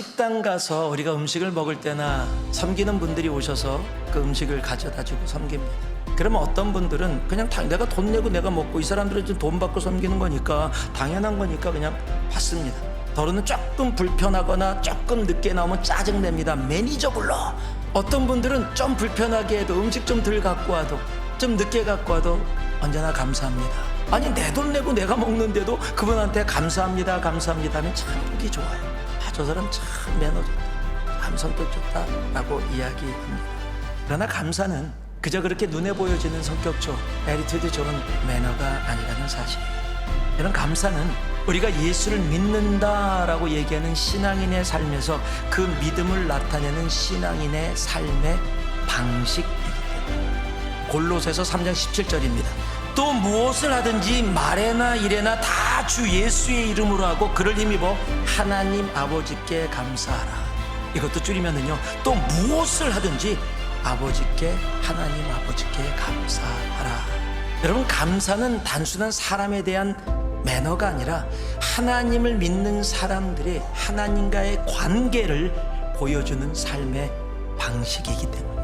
식당 가서 우리가 음식을 먹을 때나 섬기는 분들이 오셔서 그 음식을 가져다 주고 섬깁니다. 그러면 어떤 분들은 그냥 다 내가 돈 내고 내가 먹고 이 사람들은 지금 돈 받고 섬기는 거니까 당연한 거니까 그냥 받습니다. 더러는 조금 불편하거나 조금 늦게 나오면 짜증냅니다. 매니저 불러. 어떤 분들은 좀 불편하게 해도 음식 좀 덜 갖고 와도 좀 늦게 갖고 와도 언제나 감사합니다. 아니 내 돈 내고 내가 먹는데도 그분한테 감사합니다 감사합니다 하면 참 보기 좋아요. 아 저 사람 참 매너 좋다. 참 성격 좋다 라고 이야기합니다. 그러나 감사는 그저 그렇게 눈에 보여지는 성격 좋은 에리트드 좋은 매너가 아니라는 사실. 이런 감사는 우리가 예수를 믿는다라고 얘기하는 신앙인의 삶에서 그 믿음을 나타내는 신앙인의 삶의 방식이기 때문에 골로새서 3장 17절입니다. 또 무엇을 하든지 말에나 일에나 다 주 예수의 이름으로 하고 그를 힘입어 하나님 아버지께 감사하라. 이것도 줄이면은요. 또 무엇을 하든지 아버지께 하나님 아버지께 감사하라. 여러분 감사는 단순한 사람에 대한 매너가 아니라 하나님을 믿는 사람들이 하나님과의 관계를 보여주는 삶의 방식이기 때문에